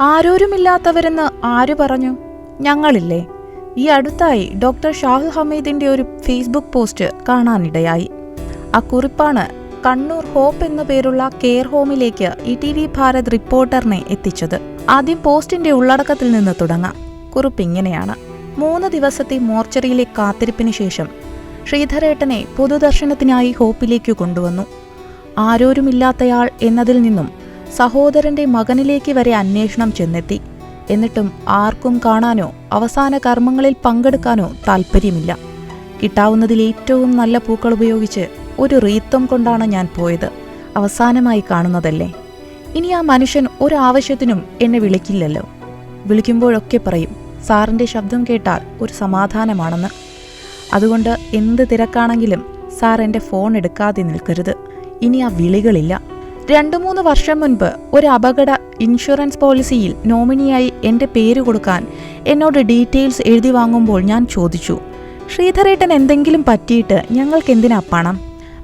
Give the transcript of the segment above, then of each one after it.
ആരോരുമില്ലാത്തവരെന്ന് ആര് പറഞ്ഞു? ഞങ്ങളില്ലേ. ഈ അടുത്തായി ഡോക്ടർ ഷാഹുൽ ഹമീദിന്റെ ഒരു ഫേസ്ബുക്ക് പോസ്റ്റ് കാണാനിടയായി. ആ കുറിപ്പാണ് കണ്ണൂർ ഹോപ്പ് എന്നു പേരുള്ള കെയർ ഹോമിലേക്ക് ഇ ടി വി ഭാരത് റിപ്പോർട്ടറിനെ എത്തിച്ചത്. ആദ്യം പോസ്റ്റിന്റെ ഉള്ളടക്കത്തിൽ നിന്ന് തുടങ്ങാം. കുറിപ്പ് ഇങ്ങനെയാണ്. മൂന്ന് ദിവസത്തെ മോർച്ചറിയിലെ കാത്തിരിപ്പിന് ശേഷം ശ്രീധരേട്ടനെ പൊതുദർശനത്തിനായി ഹോപ്പിലേക്ക് കൊണ്ടുവന്നു. ആരോരുമില്ലാത്തയാൾ എന്നതിൽ നിന്നും സഹോദരന്റെ മകനിലേക്ക് വരെ അന്വേഷണം ചെന്നെത്തി. എന്നിട്ടും ആർക്കും കാണാനോ അവസാന കർമ്മങ്ങളിൽ പങ്കെടുക്കാനോ താല്പര്യമില്ല കിട്ടാവുന്നതിൽ ഏറ്റവും നല്ല പൂക്കൾ ഉപയോഗിച്ച് ഒരു റീത്തം കൊണ്ടാണ് ഞാൻ പോയത്. അവസാനമായി കാണുന്നതല്ലേ? ഇനി ആ മനുഷ്യൻ ഒരാവശ്യത്തിനും എന്നെ വിളിക്കില്ലല്ലോ. വിളിക്കുമ്പോഴൊക്കെ പറയും സാറിന്റെ ശബ്ദം കേട്ടാൽ ഒരു സമാധാനമാണെന്ന്. അതുകൊണ്ട് എന്ത് തിരക്കാണെങ്കിലും സാർ എന്റെ ഫോൺ എടുക്കാതെ നിൽക്കരുത്. ഇനി ആ വിളികളില്ല. രണ്ടു മൂന്ന് വർഷം മുൻപ് ഒരു അപകട ഇൻഷുറൻസ് പോളിസിയിൽ നോമിനിയായി എന്റെ പേര് കൊടുക്കാൻ എന്നോട് ഡീറ്റെയിൽസ് എഴുതി വാങ്ങുമ്പോൾ ഞാൻ ചോദിച്ചു ശ്രീധരേട്ടൻ എന്തെങ്കിലും പറ്റിയിട്ട് ഞങ്ങൾക്ക് എന്തിനാ പണം?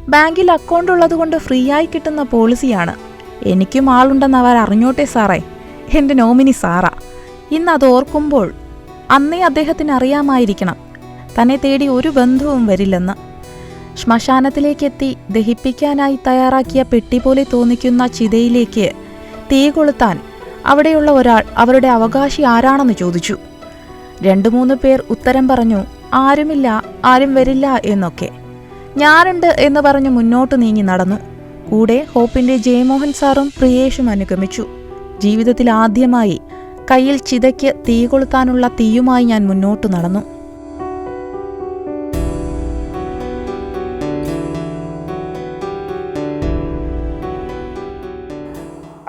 ബാങ്കിൽ അക്കൗണ്ട് ഉള്ളതുകൊണ്ട് ഫ്രീ ആയി കിട്ടുന്ന പോളിസിയാണ്. എനിക്കും ആളുണ്ടെന്ന് അവർ അറിഞ്ഞോട്ടെ സാറേ എന്റെ നോമിനി സാറ. ഇന്ന് അത് ഓർക്കുമ്പോൾ അന്നേ അദ്ദേഹത്തിന് അറിയാമായിരിക്കണം. തന്നെ തേടി ഒരു ബന്ധവും വരില്ലെന്ന്. ശ്മശാനത്തിലേക്കെത്തി ദഹിപ്പിക്കാനായി തയ്യാറാക്കിയ പെട്ടി പോലെ തോന്നിക്കുന്ന ചിതയിലേക്ക് തീ കൊളുത്താൻ അവിടെയുള്ള ഒരാൾ അവരുടെ അവകാശി ആരാണെന്ന് ചോദിച്ചു. രണ്ടു മൂന്ന് പേർ ഉത്തരം പറഞ്ഞു ആരുമില്ല ആരും വരില്ല എന്നൊക്കെ. ഞാനുണ്ട് എന്ന് പറഞ്ഞ് മുന്നോട്ട് നീങ്ങി നടന്നു. കൂടെ ഹോപ്പിന്റെ ജയമോഹൻ സാറും പ്രിയേഷും അനുഗമിച്ചു. ജീവിതത്തിൽ ആദ്യമായി കയ്യിൽ ചിതയ്ക്ക് തീ കൊളുത്താനുള്ള തീയുമായി ഞാൻ മുന്നോട്ട് നടന്നു.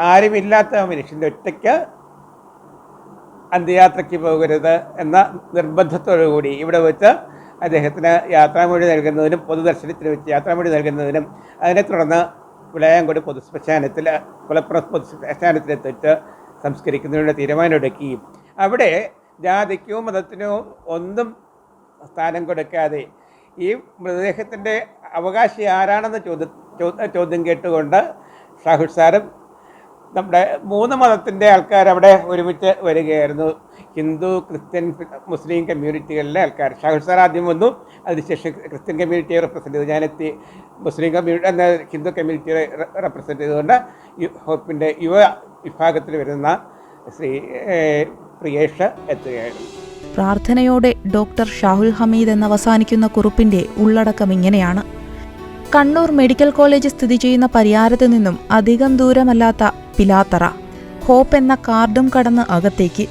ആരുമില്ലാത്ത മനുഷ്യന്റെ ഒറ്റയ്ക്ക് അന്ത്യയാത്രയ്ക്ക് പോകരുത് എന്ന നിർബന്ധത്തോടു കൂടി ഇവിടെ വെച്ച് അദ്ദേഹത്തിന് യാത്രാമൊഴി നൽകുന്നതിനും പൊതുദർശനത്തിന് വെച്ച് യാത്രാമൊഴി നൽകുന്നതിനും അതിനെ തുടർന്ന് വിളയാങ്കോട് പൊതു ശ്മശാനത്തിൽ കുളപ്പുറം പൊതു ശ്മശാനത്തിലെത്തിച്ച് സംസ്കരിക്കുന്നതിനുള്ള തീരുമാനമെടുക്കുകയും അവിടെ ജാതിക്കോ മതത്തിനോ ഒന്നും സ്ഥാനം കൊടുക്കാതെ ഈ മൃതദേഹത്തിന്റെ അവകാശി ആരാണെന്ന് ചോദ്യ ചോദ്യം കേട്ടുകൊണ്ട് ഷാഹുൽ നമ്മുടെ മൂന്ന് മതത്തിന്റെ ആൾക്കാർ അവിടെ ഒരുമിച്ച് വരികയായിരുന്നു. ഹിന്ദു ക്രിസ്ത്യൻ മുസ്ലിം കമ്മ്യൂണിറ്റികളിലെ ആൾക്കാർ. ഷാഹുൽ സാർ ആദ്യം വന്നു. അതിനുശേഷം ക്രിസ്ത്യൻ കമ്മ്യൂണിറ്റിയെ റെപ്രസെന്റ് ചെയ്തു. ഞാനെത്തി മുസ്ലിം കമ്മ്യൂണിറ്റി എന്ന ഹിന്ദു കമ്മ്യൂണിറ്റിയെ റെപ്രസെന്റ് ചെയ്തുകൊണ്ട് ഹോപ്പിന്റെ യുവ വിഭാഗത്തിൽ വരുന്ന ശ്രീ പ്രിയേഷ് എത്തുകയായിരുന്നു. പ്രാർത്ഥനയോടെ ഡോക്ടർ ഷാഹുൽ ഹമീദ് എന്നവസാനിക്കുന്ന കുറിപ്പിന്റെ ഉള്ളടക്കം ഇങ്ങനെയാണ്. കണ്ണൂർ മെഡിക്കൽ കോളേജ് സ്ഥിതി ചെയ്യുന്ന പരിയാരത്ത് നിന്നും അധികം ദൂരമല്ലാത്ത പിലാത്തറ ഹോപ്പ് എന്ന കാർഡും കടന്ന് അകത്തേക്ക്.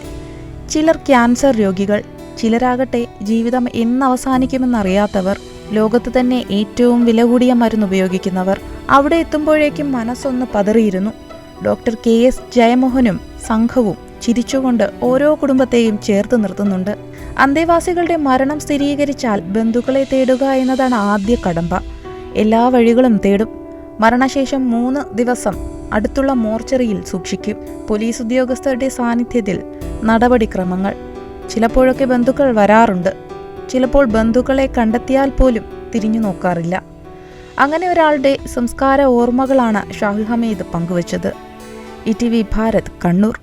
ചിലർ ക്യാൻസർ രോഗികൾ ചിലരാകട്ടെ ജീവിതം എന്നവസാനിക്കുമെന്നറിയാത്തവർ ലോകത്ത് തന്നെ ഏറ്റവും വില കൂടിയ മരുന്ന് ഉപയോഗിക്കുന്നവർ. അവിടെ എത്തുമ്പോഴേക്കും മനസ്സൊന്ന് പതറിയിരുന്നു. ഡോക്ടർ കെ എസ് ജയമോഹനും സംഘവും ചിരിച്ചുകൊണ്ട് ഓരോ കുടുംബത്തെയും ചേർത്ത് നിർത്തുന്നുണ്ട്. അന്തേവാസികളുടെ മരണം സ്ഥിരീകരിച്ചാൽ ബന്ധുക്കളെ തേടുക എന്നതാണ് ആദ്യ കടമ്പ. എല്ലാ വഴികളും തേടും. മരണശേഷം മൂന്ന് ദിവസം അടുത്തുള്ള മോർച്ചറിയിൽ സൂക്ഷിക്കും പോലീസ് ഉദ്യോഗസ്ഥരുടെ സാന്നിധ്യത്തിൽ നടപടിക്രമങ്ങൾ. ചിലപ്പോഴൊക്കെ ബന്ധുക്കൾ വരാറുണ്ട്. ചിലപ്പോൾ ബന്ധുക്കളെ കണ്ടെത്തിയാൽ പോലും തിരിഞ്ഞു നോക്കാറില്ല. അങ്ങനെ ഒരാളുടെ സംസ്കാര ഓർമ്മകളാണ് ഷാഹുൽ ഹമീദ് പങ്കുവച്ചത്. E T V Bharat Kannur.